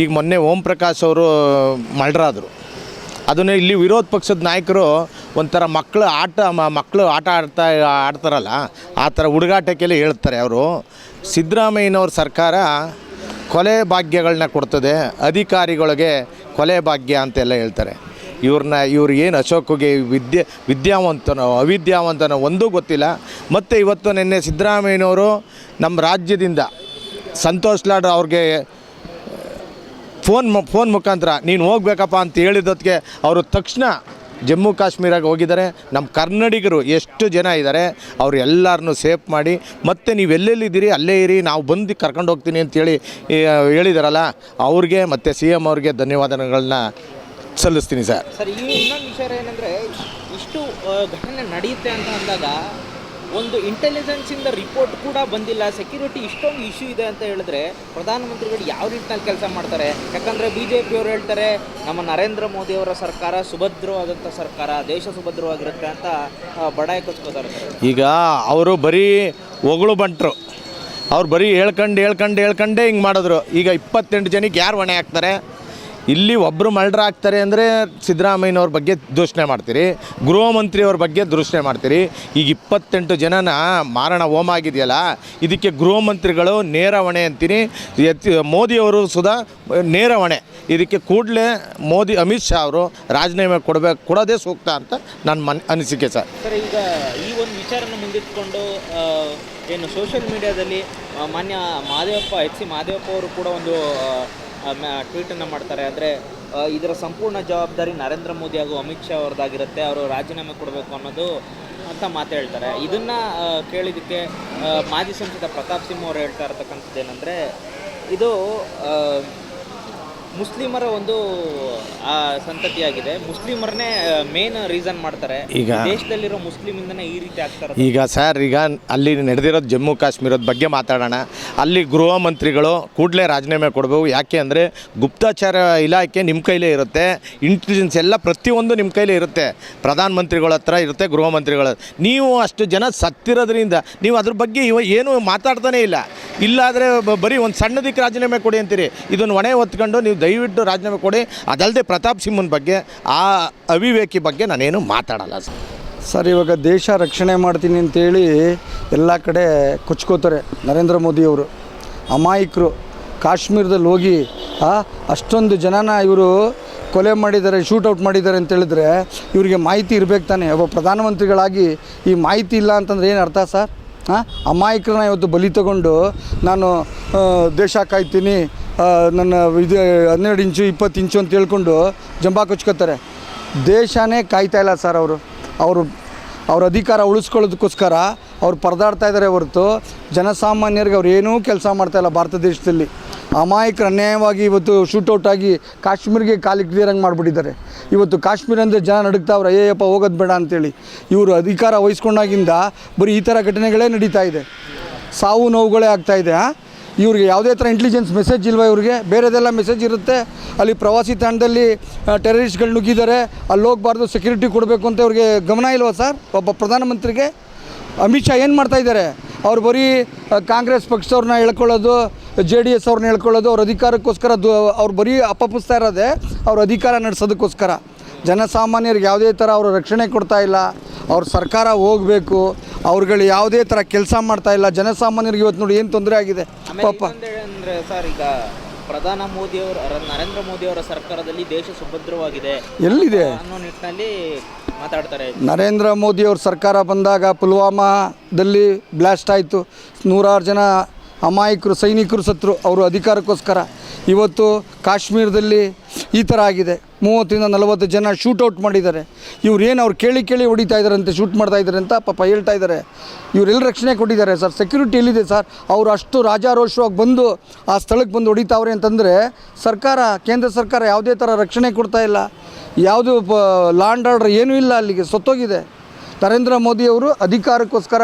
C: ಈಗ ಮೊನ್ನೆ ಓಂ ಪ್ರಕಾಶ್ ಅವರು ಮಲ್ಡ್ರಾದರು ಅದನ್ನು ಇಲ್ಲಿ ವಿರೋಧ ಪಕ್ಷದ ನಾಯಕರು ಒಂಥರ ಮಕ್ಕಳು ಆಟ ಮಕ್ಕಳು ಆಟ ಆಡ್ತಾ, ಆಡ್ತಾರಲ್ಲ, ಆ ಥರ ಹುಡುಗಾಟಕ್ಕೆಲ್ಲ ಹೇಳ್ತಾರೆ ಅವರು. ಸಿದ್ದರಾಮಯ್ಯನವ್ರ ಸರ್ಕಾರ ಕೊಲೆ ಭಾಗ್ಯಗಳನ್ನ ಕೊಡ್ತದೆ, ಅಧಿಕಾರಿಗಳಿಗೆ ಕೊಲೆ ಭಾಗ್ಯ ಅಂತೆಲ್ಲ ಹೇಳ್ತಾರೆ. ಇವ್ರನ್ನ, ಇವ್ರು ಏನು ಅಶೋಕಗೆ ವಿದ್ಯೆ, ವಿದ್ಯಾವಂತನೋ, ಅವಿದ್ಯಾವಂತನೋ ಒಂದೂ ಗೊತ್ತಿಲ್ಲ. ಮತ್ತು ಇವತ್ತು ನಿನ್ನೆ ಸಿದ್ದರಾಮಯ್ಯನವರು ನಮ್ಮ ರಾಜ್ಯದಿಂದ ಸಂತೋಷ್ ಲಾಡ್ ಅವ್ರಿಗೆ ಫೋನ್ ಫೋನ್ ಮುಖಾಂತರ ನೀನು ಹೋಗ್ಬೇಕಪ್ಪ ಅಂತ ಹೇಳಿದ್ದಕ್ಕೆ ಅವರು ತಕ್ಷಣ ಜಮ್ಮು ಕಾಶ್ಮೀರಾಗ ಹೋಗಿದ್ದಾರೆ. ನಮ್ಮ ಕನ್ನಡಿಗರು ಎಷ್ಟು ಜನ ಇದ್ದಾರೆ, ಅವ್ರು ಎಲ್ಲರನ್ನೂ ಸೇಫ್ ಮಾಡಿ, ಮತ್ತು ನೀವು ಎಲ್ಲೆಲ್ಲಿದ್ದೀರಿ, ಅಲ್ಲೇ ಇರಿ, ನಾವು ಬಂದು ಕರ್ಕೊಂಡು ಹೋಗ್ತೀನಿ ಅಂತೇಳಿ ಹೇಳಿದಾರಲ್ಲ, ಅವ್ರಿಗೆ ಮತ್ತು ಸಿ ಎಂ ಅವ್ರಿಗೆ ಧನ್ಯವಾದಗಳನ್ನ ಸಲ್ಲಿಸ್ತೀನಿ ಸರ್.
H: ಸರ್, ಇನ್ನೊಂದು ವಿಚಾರ ಏನಂದರೆ, ಇಷ್ಟು ಘಟನೆ ನಡೆಯುತ್ತೆ ಅಂತ ಅಂದಾಗ ಒಂದು ಇಂಟೆಲಿಜೆನ್ಸಿಂದ ರಿಪೋರ್ಟ್ ಕೂಡ ಬಂದಿಲ್ಲ. ಸೆಕ್ಯೂರಿಟಿ ಇಷ್ಟೊಂದು ಇಶ್ಯೂ ಇದೆ ಅಂತ ಹೇಳಿದ್ರೆ ಪ್ರಧಾನಮಂತ್ರಿಗಳು ಯಾವ ನಿಟ್ಟಿನಲ್ಲಿ ಕೆಲಸ ಮಾಡ್ತಾರೆ? ಯಾಕಂದರೆ ಬಿ ಜೆ ಪಿಯವರು ಹೇಳ್ತಾರೆ, ನಮ್ಮ ನರೇಂದ್ರ ಮೋದಿಯವರ ಸರ್ಕಾರ ಸುಭದ್ರವಾದಂಥ ಸರ್ಕಾರ, ದೇಶ ಸುಭದ್ರವಾಗಿರುತ್ತೆ ಅಂತ ಬಡಾಯ ಕೊಚ್ಕೋತಾರೆ
C: ಈಗ ಅವರು ಬರೀ ಒಗಳು ಬಂಟ್ರು. ಅವ್ರು ಬರೀ ಹೇಳ್ಕಂಡು ಹೇಳ್ಕಂಡು ಹೇಳ್ಕಂಡೇ ಹಿಂಗೆ ಮಾಡಿದ್ರು. ಈಗ ಇಪ್ಪತ್ತೆಂಟು ಜನಕ್ಕೆ ಯಾರು ಹೊಣೆ ಹಾಕ್ತಾರೆ? ಇಲ್ಲಿ ಒಬ್ಬರು ಮರ್ಡರ್ ಆಗ್ತಾರೆ ಅಂದರೆ ಸಿದ್ದರಾಮಯ್ಯನವ್ರ ಬಗ್ಗೆ ದೂಷಣೆ ಮಾಡ್ತೀರಿ ಗೃಹ ಮಂತ್ರಿಯವ್ರ ಬಗ್ಗೆ ದೂಷಣೆ ಮಾಡ್ತೀರಿ. ಈಗ ಇಪ್ಪತ್ತೆಂಟು ಜನನ ಮಾರಣ ಹೋಮ ಆಗಿದೆಯಲ್ಲ, ಇದಕ್ಕೆ ಗೃಹ ಮಂತ್ರಿಗಳು ನೇರ ಹೊಣೆ ಅಂತೀನಿ. ಎತ್ತಿ ಮೋದಿಯವರು ಸುಧಾ ನೇರ ಹೊಣೆ. ಇದಕ್ಕೆ ಕೂಡಲೇ ಮೋದಿ, ಅಮಿತ್ ಶಾ ಅವರು ರಾಜೀನಾಮೆ ಕೊಡಬೇಕು, ಕೊಡೋದೇ ಸೂಕ್ತ ಅಂತ ನನ್ನ ಮನ್, ಅನಿಸಿಕೆ ಸರ್.
H: ಸರ್, ಈಗ ಈ ಒಂದು ವಿಚಾರನ ಮುಂದಿಟ್ಕೊಂಡು ಏನು ಸೋಷಿಯಲ್ ಮೀಡಿಯಾದಲ್ಲಿ ಮಾನ್ಯ ಮಾದೇವಪ್ಪ, ಎಚ್ ಸಿ ಮಾದೇವಪ್ಪ ಅವರು ಕೂಡ ಒಂದು ಟ್ವೀಟನ್ನು ಮಾಡ್ತಾರೆ. ಆದರೆ ಇದರ ಸಂಪೂರ್ಣ ಜವಾಬ್ದಾರಿ ನರೇಂದ್ರ ಮೋದಿ ಹಾಗೂ ಅಮಿತ್ ಶಾ ಅವ್ರದ್ದಾಗಿರುತ್ತೆ. ಅವರು ರಾಜೀನಾಮೆ ಕೊಡಬೇಕು ಅನ್ನೋದು ಅಂತ ಮಾತು ಹೇಳ್ತಾರೆ. ಇದನ್ನು ಕೇಳಿದ್ದಕ್ಕೆ ಮಾಜಿ ಸಂಸದ ಪ್ರತಾಪ್ ಸಿಂಹ ಅವರು ಹೇಳ್ತಾ ಇರತಕ್ಕಂಥದ್ದು ಏನಂದರೆ ಇದು ಮುಸ್ಲಿಮರ ಒಂದು ಸಂತತಿಯಾಗಿದೆ. ಮುಸ್ಲಿಮರನ್ನೇ ಮೇನ್ ರೀಸನ್ ಮಾಡ್ತಾರೆ.
C: ಈಗ-
H: ದೇಶದಲ್ಲಿರೋ ಮುಸ್ಲಿಮಿಂದನೇ ಈ ರೀತಿ ಆಗ್ತಾರೆ
C: ಈಗ ಸರ್ ಈಗ ಅಲ್ಲಿ ನಡೆದಿರೋದು ಜಮ್ಮು ಕಾಶ್ಮೀರದ ಬಗ್ಗೆ ಮಾತಾಡೋಣ. ಅಲ್ಲಿ ಗೃಹ ಮಂತ್ರಿಗಳು ಕೂಡಲೇ ರಾಜೀನಾಮೆ ಕೊಡಬೇಕು. ಯಾಕೆ ಅಂದರೆ ಗುಪ್ತಚರ ಇಲಾಖೆ ನಿಮ್ಮ ಕೈಲೇ ಇರುತ್ತೆ. ಇಂಟೆಲಿಜೆನ್ಸ್ ಎಲ್ಲ ಪ್ರತಿಯೊಂದು ನಿಮ್ಮ ಕೈಲೇ ಇರುತ್ತೆ. ಪ್ರಧಾನ ಮಂತ್ರಿಗಳ ಹತ್ರ ಇರುತ್ತೆ ಗೃಹ ಮಂತ್ರಿಗಳ ನೀವು ಅಷ್ಟು ಜನ ಸತ್ತಿರೋದ್ರಿಂದ ನೀವು ಅದ್ರ ಬಗ್ಗೆ ಇವ ಏನು ಮಾತಾಡ್ತಾನೆ ಇಲ್ಲ. ಇಲ್ಲಾದರೆ ಬರೀ ಒಂದು ಸಣ್ಣದಕ್ಕೆ ರಾಜೀನಾಮೆ ಕೊಡಿ ಅಂತೀರಿ. ಇದನ್ನು ಒಣೆ ಹೊತ್ಕೊಂಡು ನೀವು ದಯವಿಟ್ಟು ರಾಜೀನಾಮೆ ಕೊಡಿ. ಅದಲ್ಲದೆ ಪ್ರತಾಪ್ ಸಿಂಹನ ಬಗ್ಗೆ, ಆ ಅವಿವೇಕಿ ಬಗ್ಗೆ ನಾನೇನು ಮಾತಾಡಲ್ಲ ಸರ್.
D: ಸರ್, ಇವಾಗ ದೇಶ ರಕ್ಷಣೆ ಮಾಡ್ತೀನಿ ಅಂತೇಳಿ ಎಲ್ಲ ಕಡೆ ಕೊಚ್ಕೋತಾರೆ ನರೇಂದ್ರ ಮೋದಿಯವರು ಅಮಾಯಕರು ಕಾಶ್ಮೀರದಲ್ಲಿ ಹೋಗಿ ಅಷ್ಟೊಂದು ಜನನ ಇವರು ಕೊಲೆ ಮಾಡಿದ್ದಾರೆ ಶೂಟೌಟ್ ಮಾಡಿದ್ದಾರೆ ಅಂತೇಳಿದ್ರೆ ಇವರಿಗೆ ಮಾಹಿತಿ ಇರಬೇಕು ತಾನೆ. ಒಬ್ಬ ಪ್ರಧಾನಮಂತ್ರಿಗಳಾಗಿ ಈ ಮಾಹಿತಿ ಇಲ್ಲ ಅಂತಂದ್ರೆ ಏನು ಅರ್ಥ ಸರ್? ಹಾಂ ಅಮಾಯಕರನ್ನ ಇವತ್ತು ಬಲಿ ತಗೊಂಡು ನಾನು ದೇಶ ಕಾಯ್ತೀನಿ ನನ್ನ ಇದು ಹನ್ನೆರಡು ಇಂಚು, ಇಪ್ಪತ್ತು ಇಂಚು ಅಂತ ಹೇಳ್ಕೊಂಡು ಜಂಬಾ ಕೊಚ್ಕೋತಾರೆ. ದೇಶನೇ ಕಾಯ್ತಾ ಇಲ್ಲ ಸರ್ ಅವರು. ಅವರು, ಅವ್ರ ಅಧಿಕಾರ ಉಳಿಸ್ಕೊಳ್ಳೋದಕ್ಕೋಸ್ಕರ ಅವ್ರು ಪರದಾಡ್ತಾ ಇದ್ದಾರೆ ಹೊರತು ಜನಸಾಮಾನ್ಯರಿಗೆ ಅವ್ರು ಏನೂ ಕೆಲಸ ಮಾಡ್ತಾಯಿಲ್ಲ ಭಾರತ ದೇಶದಲ್ಲಿ. ಅಮಾಯಕರು ಅನ್ಯಾಯವಾಗಿ ಇವತ್ತು ಶೂಟೌಟ್ ಆಗಿ ಕಾಶ್ಮೀರಿಗೆ ಕಾಲಿಗೆ ಕ್ಲಿಯರಂಗೆ ಮಾಡಿಬಿಟ್ಟಿದ್ದಾರೆ. ಇವತ್ತು ಕಾಶ್ಮೀರ ಅಂದರೆ ಜನ ನಡುಗ್ತಾವ್ರೆ ಅಯ್ಯಪ್ಪ ಹೋಗೋದು ಬೇಡ ಅಂತೇಳಿ. ಇವರು ಅಧಿಕಾರ ವಹಿಸ್ಕೊಂಡಾಗಿಂದ ಬರೀ ಈ ಥರ ಘಟನೆಗಳೇ ನಡೀತಾ ಇದೆ. ಸಾವು ನೋವುಗಳೇ ಆಗ್ತಾ ಇದೆ, ಆ? ಇವ್ರಿಗೆ ಯಾವುದೇ ಥರ ಇಂಟೆಲಿಜೆನ್ಸ್ ಮೆಸೇಜ್ ಇಲ್ವ ಇವ್ರಿಗೆ? ಬೇರೆದೆಲ್ಲ ಮೆಸೇಜ್ ಇರುತ್ತೆ. ಅಲ್ಲಿ ಪ್ರವಾಸಿ ತಾಣದಲ್ಲಿ ಟೆರರಿಸ್ಟ್ಗಳು ನುಗ್ಗಿದ್ದಾರೆ. ಅಲ್ಲಿ ಹೋಗಬಾರ್ದು ಸೆಕ್ಯೂರಿಟಿ ಕೊಡಬೇಕು ಅಂತ ಇವ್ರಿಗೆ ಗಮನ ಇಲ್ವಾ ಸರ್? ಒಬ್ಬ ಪ್ರಧಾನಮಂತ್ರಿಗೆ? ಅಮಿತ್ ಶಾ ಏನು ಮಾಡ್ತಾ ಇದ್ದಾರೆ? ಅವ್ರು ಬರೀ ಕಾಂಗ್ರೆಸ್ ಪಕ್ಷದವ್ರನ್ನ ಹೇಳ್ಕೊಳ್ಳೋದು ಜೆ ಡಿ ಎಸ್ ಅವ್ರನ್ನ ಹೇಳ್ಕೊಳ್ಳೋದು ಅವ್ರ ಅಧಿಕಾರಕ್ಕೋಸ್ಕರ ದು, ಅವ್ರು ಬರೀ ಅಪ್ಪಪ್ಪಿಸ್ತಾ ಇರೋದೇ ಅವ್ರ ಅಧಿಕಾರ ನಡೆಸೋದಕ್ಕೋಸ್ಕರ. ಜನಸಾಮಾನ್ಯರಿಗೆ ಯಾವುದೇ ಥರ ಅವರು ರಕ್ಷಣೆ ಕೊಡ್ತಾ ಇಲ್ಲ ಅವ್ರ ಸರ್ಕಾರ ಹೋಗಬೇಕು ಅವ್ರುಗಳು ಯಾವುದೇ ಥರ ಕೆಲಸ ಮಾಡ್ತಾ ಇಲ್ಲ ಜನಸಾಮಾನ್ಯರಿಗೆ ಇವತ್ತು ನೋಡಿ ಏನು ತೊಂದರೆ ಆಗಿದೆ. ಪಾಪ.
H: ಅಂದರೆ ಸರ್ ಈಗ ಪ್ರಧಾನ ಮೋದಿ ಅವರ ನರೇಂದ್ರ ಮೋದಿ ಅವರ ಸರ್ಕಾರದಲ್ಲಿ ದೇಶ ಸುಭದ್ರವಾಗಿದೆ.
D: ಎಲ್ಲಿದೆ?
H: ಅನ್ನೋ ನಿಟ್ಟಿನಲ್ಲಿ ಮಾತಾಡ್ತಾರೆ.
D: ನರೇಂದ್ರ ಮೋದಿ ಅವ್ರ ಸರ್ಕಾರ ಬಂದಾಗ ಪುಲ್ವಾಮಾದಲ್ಲಿ ಬ್ಲಾಸ್ಟ್ ಆಯಿತು. ನೂರಾರು ಜನ ಅಮಾಯಕರು ಸೈನಿಕರು ಸತ್ರು ಅವರು ಅಧಿಕಾರಕ್ಕೋಸ್ಕರ. ಇವತ್ತು ಕಾಶ್ಮೀರದಲ್ಲಿ ಈ ಥರ ಆಗಿದೆ. ಮೂವತ್ತರಿಂದ ನಲವತ್ತು ಜನ ಶೂಟೌಟ್ ಮಾಡಿದ್ದಾರೆ. ಇವ್ರು ಏನು ಅವ್ರು ಕೇಳಿ ಕೇಳಿ ಹೊಡಿತಾ ಇದ್ದಾರಂತೆ ಶೂಟ್ ಮಾಡ್ತಾ ಇದ್ದಾರೆ ಅಂತ ಪಾಪ ಹೇಳ್ತಾ ಇದ್ದಾರೆ ಇವರೆಲ್ಲ ರಕ್ಷಣೆ ಕೊಟ್ಟಿದ್ದಾರೆ ಸರ್? ಸೆಕ್ಯೂರಿಟಿ ಎಲ್ಲಿದೆ ಸರ್? ಅವರು ಅಷ್ಟು ರಾಜಾರೋಷವಾಗಿ ಬಂದು ಆ ಸ್ಥಳಕ್ಕೆ ಬಂದು ಹೊಡಿತಾವ್ರೆ ಅಂತಂದರೆ ಸರ್ಕಾರ, ಕೇಂದ್ರ ಸರ್ಕಾರ ಯಾವುದೇ ಥರ ರಕ್ಷಣೆ ಕೊಡ್ತಾ ಇಲ್ಲ. ಯಾವುದು ಲಾಂಡ್ ಆರ್ಡರ್ ಏನೂ ಇಲ್ಲ ಅಲ್ಲಿಗೆ, ಸತ್ತೋಗಿದೆ. ನರೇಂದ್ರ ಮೋದಿಯವರು ಅಧಿಕಾರಕ್ಕೋಸ್ಕರ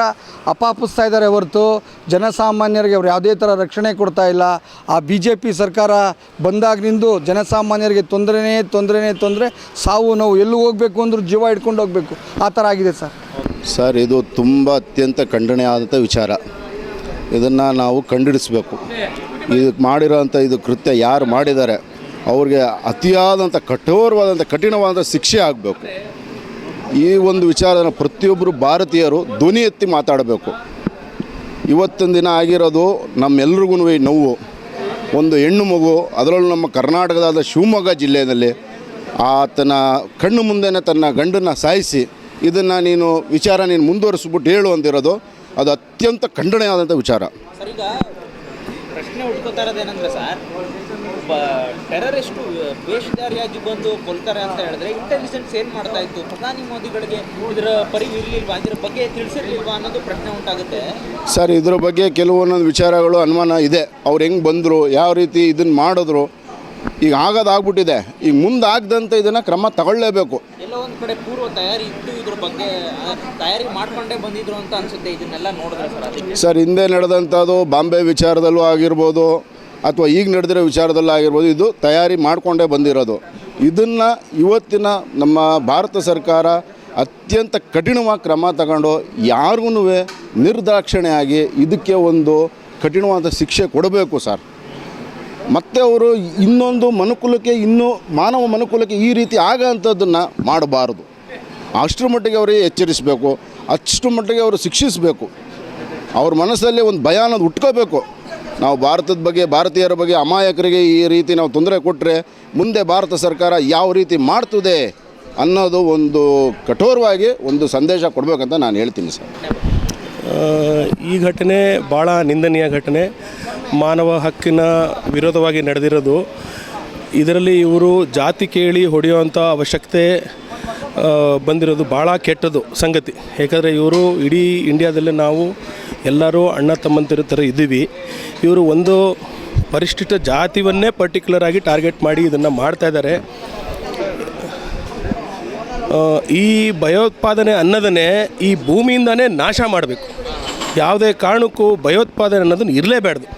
D: ಅಪಾಪಿಸ್ತಾ ಇದ್ದಾರೆ ಹೊರತು ಜನಸಾಮಾನ್ಯರಿಗೆ ಅವರು ಯಾವುದೇ ಥರ ರಕ್ಷಣೆ ಕೊಡ್ತಾ ಇಲ್ಲ. ಆ ಬಿ ಜೆ ಪಿ ಸರ್ಕಾರ ಬಂದಾಗಿನಿಂದ ಜನಸಾಮಾನ್ಯರಿಗೆ ತೊಂದರೆನೇ ತೊಂದರೆನೇ ತೊಂದರೆ, ಸಾವು ನೋವು ಎಲ್ಲೂ ಹೋಗಬೇಕು ಅಂದರೂ ಜೀವ ಇಟ್ಕೊಂಡು ಹೋಗಬೇಕು. ಆ ಥರ ಆಗಿದೆ ಸರ್.
F: ಸರ್, ಇದು ತುಂಬ ಅತ್ಯಂತ ಖಂಡನೆಯಾದಂಥ ವಿಚಾರ. ಇದನ್ನು ನಾವು ಕಂಡುಹಿಡಿಸ್ಬೇಕು ಇದು ಮಾಡಿರೋಂಥ ಇದು ಕೃತ್ಯ ಯಾರು ಮಾಡಿದ್ದಾರೆ, ಅವ್ರಿಗೆ ಅತಿಯಾದಂಥ ಕಠೋರವಾದಂಥ, ಕಠಿಣವಾದಂಥ ಶಿಕ್ಷೆ ಆಗಬೇಕು. ಈ ಒಂದು ವಿಚಾರನ ಪ್ರತಿಯೊಬ್ಬರು ಭಾರತೀಯರು ಧ್ವನಿ ಎತ್ತಿ ಮಾತಾಡಬೇಕು. ಇವತ್ತಿನ ದಿನ ಆಗಿರೋದು ನಮ್ಮೆಲ್ರಿಗೂ ನೋವು. ಒಂದು ಹೆಣ್ಣು ಮಗು, ಅದರಲ್ಲೂ ನಮ್ಮ ಕರ್ನಾಟಕದಾದ ಶಿವಮೊಗ್ಗ ಜಿಲ್ಲೆಯಲ್ಲಿ ಆತನ ಕಣ್ಣು ಮುಂದೆನೇ ತನ್ನ ಗಂಡನ್ನು ಸಾಯಿಸಿ ಇದನ್ನು ನೀನು ವಿಚಾರ ನೀನು ಮುಂದುವರಿಸ್ಬಿಟ್ಟು ಹೇಳು ಅಂದಿರೋದು ಅದು ಅತ್ಯಂತ ಖಂಡನೆಯಾದಂಥ ವಿಚಾರ.
H: ಪ್ರಶ್ನೆ ಹುಡ್ಕೋತಾ ಇರೋದೇನಂದ್ರೆ ಸರ್ ಒಬ್ಬ ಟೆರರಿಸ್ಟು ಬೇಷಧಾರಿಯಾಗಿ ಬಂದು ಕೊಲ್ತಾರೆ ಅಂತ ಹೇಳಿದ್ರೆ ಇಂಟೆಲಿಜೆನ್ಸ್ ಏನು ಮಾಡ್ತಾ ಇತ್ತು? ಪ್ರಧಾನಿ ಮೋದಿಗಳಿಗೆ ಇದರ ಪರಿವು ಇರಲಿಲ್ವಾ? ಇದರ ಬಗ್ಗೆ ತಿಳಿಸಿರ್ಲಿಲ್ವಾ ಅನ್ನೋದು ಪ್ರಶ್ನೆ ಉಂಟಾಗುತ್ತೆ.
F: ಸರ್ ಇದ್ರ ಬಗ್ಗೆ ಕೆಲವೊಂದೊಂದು ವಿಚಾರಗಳು ಅನುಮಾನ ಇದೆ. ಅವ್ರು ಹೆಂಗೆ ಬಂದರು, ಯಾವ ರೀತಿ ಇದನ್ನು ಮಾಡಿದ್ರು ಈಗ ಆಗೋದಾಗ್ಬಿಟ್ಟಿದೆ. ಈಗ ಮುಂದೆ ಆಗದಂತೆ ಇದನ್ನು ಕ್ರಮ ತಗೊಳ್ಳೇಬೇಕು.
H: ಎಲ್ಲ ಒಂದು ಕಡೆ ಪೂರ್ವ ತಯಾರಿ ಇತ್ತು ಇದ್ರ ಬಗ್ಗೆ ತಯಾರಿ ಮಾಡ್ಕೊಂಡೇ ಬಂದಿದ್ರು ಅಂತ ಅನ್ಸುತ್ತೆ ಇದನ್ನೆಲ್ಲ ನೋಡಿದ್ರೆ ಸರ್ ಅದಕ್ಕೆ
F: ಸರ್ ಹಿಂದೆ ನಡೆದಂಥದ್ದು ಬಾಂಬೆ ವಿಚಾರದಲ್ಲೂ ಆಗಿರ್ಬೋದು ಅಥವಾ ಈಗ ನಡೆದಿರೋ ವಿಚಾರದಲ್ಲೂ ಆಗಿರ್ಬೋದು ಇದು ತಯಾರಿ ಮಾಡಿಕೊಂಡೇ ಬಂದಿರೋದು. ಇದನ್ನು ಇವತ್ತಿನ ನಮ್ಮ ಭಾರತ ಸರ್ಕಾರ ಅತ್ಯಂತ ಕಠಿಣವಾಗಿ ಕ್ರಮ ತಗೊಂಡು ಯಾರಿಗೂ ನಿರ್ದಾಕ್ಷಿಣ್ಯವಾಗಿ ಇದಕ್ಕೆ ಒಂದು ಕಠಿಣವಾದ ಶಿಕ್ಷೆ ಕೊಡಬೇಕು ಸರ್. ಮತ್ತು ಅವರು ಇನ್ನೊಂದು ಮನುಕುಲಕ್ಕೆ, ಇನ್ನೂ ಮಾನವ ಮನುಕುಲಕ್ಕೆ ಈ ರೀತಿ ಆಗೋಂಥದ್ದನ್ನು ಮಾಡಬಾರದು. ಅಷ್ಟರ ಮಟ್ಟಿಗೆ ಅವರಿಗೆ ಎಚ್ಚರಿಸಬೇಕು, ಅಷ್ಟು ಮಟ್ಟಿಗೆ ಅವರು ಶಿಕ್ಷಿಸಬೇಕು. ಅವ್ರ ಮನಸ್ಸಲ್ಲಿ ಒಂದು ಭಯ ಅನ್ನೋದು ಉಟ್ಕೋಬೇಕು. ನಾವು ಭಾರತದ ಬಗ್ಗೆ, ಭಾರತೀಯರ ಬಗ್ಗೆ ಅಮಾಯಕರಿಗೆ ಈ ರೀತಿ ನಾವು ತೊಂದರೆ ಕೊಟ್ಟರೆ ಮುಂದೆ ಭಾರತ ಸರ್ಕಾರ ಯಾವ ರೀತಿ ಮಾಡ್ತದೆ ಅನ್ನೋದು ಒಂದು ಕಠೋರವಾಗಿ ಒಂದು ಸಂದೇಶ ಕೊಡಬೇಕಂತ ನಾನು ಹೇಳ್ತೀನಿ ಸರ್.
G: ಈ ಘಟನೆ ಭಾಳ ನಿಂದನೀಯ ಘಟನೆ. ಮಾನವ ಹಕ್ಕಿನ ವಿರೋಧವಾಗಿ ನಡೆದಿರೋದು, ಇದರಲ್ಲಿ ಇವರು ಜಾತಿ ಕೇಳಿ ಹೊಡೆಯುವಂಥ ಅವಶ್ಯಕತೆ ಬಂದಿರೋದು ಭಾಳ ಕೆಟ್ಟದು ಸಂಗತಿ. ಏಕೆಂದರೆ ಇವರು ಇಡೀ ಇಂಡಿಯಾದಲ್ಲಿ ನಾವು ಎಲ್ಲರೂ ಅಣ್ಣ ತಮ್ಮಂತಿರ ಥರ ಇದ್ದೀವಿ. ಇವರು ಒಂದು ಪರಿಶಿಷ್ಟ ಜಾತಿವನ್ನೇ ಪರ್ಟಿಕ್ಯುಲರ್ ಆಗಿ ಟಾರ್ಗೆಟ್ ಮಾಡಿ ಇದನ್ನು ಮಾಡ್ತಾ ಇದ್ದಾರೆ. ಈ ಭಯೋತ್ಪಾದನೆ ಅನ್ನೋದನ್ನೇ ಈ ಭೂಮಿಯಿಂದನೇ ನಾಶ ಮಾಡಬೇಕು. ಯಾವುದೇ ಕಾರಣಕ್ಕೂ ಭಯೋತ್ಪಾದನೆ ಅನ್ನೋದನ್ನು ಇರಲೇಬಾರ್ದು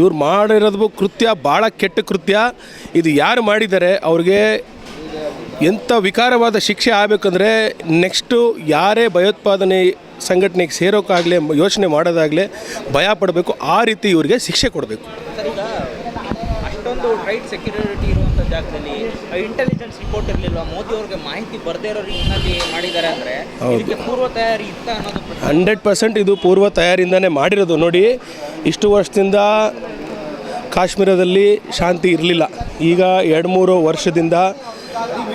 G: ಇವ್ರು ಮಾಡಿರೋದು ಕೃತ್ಯ, ಭಾಳ ಕೆಟ್ಟ ಕೃತ್ಯ. ಇದು ಯಾರು ಮಾಡಿದ್ದಾರೆ, ಅವ್ರಿಗೆ ಎಂಥ ವಿಕಾರವಾದ ಶಿಕ್ಷೆ ಆಗಬೇಕಂದ್ರೆ ನೆಕ್ಸ್ಟು ಯಾರೇ ಭಯೋತ್ಪಾದನೆ ಸಂಘಟನೆಗೆ ಸೇರೋಕ್ಕಾಗಲಿ ಯೋಚನೆ ಮಾಡೋದಾಗಲಿ ಭಯ ಪಡಬೇಕು, ಆ ರೀತಿ ಇವರಿಗೆ ಶಿಕ್ಷೆ ಕೊಡಬೇಕು.
H: ಟೈಟ್ ಸೆಕ್ಯೂರಿಟಿ ಇರುವಂಥ ಜಾಗದಲ್ಲಿ ಇಂಟೆಲಿಜೆನ್ಸ್ ರಿಪೋರ್ಟ್ ಇರಲಿಲ್ಲ ಮೋದಿ ಅವ್ರಿಗೆ ಮಾಹಿತಿ ಬರದೇ ಇರೋ ರೀತಿಯಲ್ಲಿ ಮಾಡಿದ್ದಾರೆ ಅಂದರೆ ಇದಕ್ಕೆ ಪೂರ್ವ ತಯಾರಿ ಇತ್ತ ಅನ್ನೋದು.
G: ಹಂಡ್ರೆಡ್ ಪರ್ಸೆಂಟ್ ಇದು ಪೂರ್ವ ತಯಾರಿಯಿಂದನೇ ಮಾಡಿರೋದು. ನೋಡಿ ಇಷ್ಟು ವರ್ಷದಿಂದ ಕಾಶ್ಮೀರದಲ್ಲಿ ಶಾಂತಿ ಇರಲಿಲ್ಲ. ಈಗ ಎರಡು ಮೂರು ವರ್ಷದಿಂದ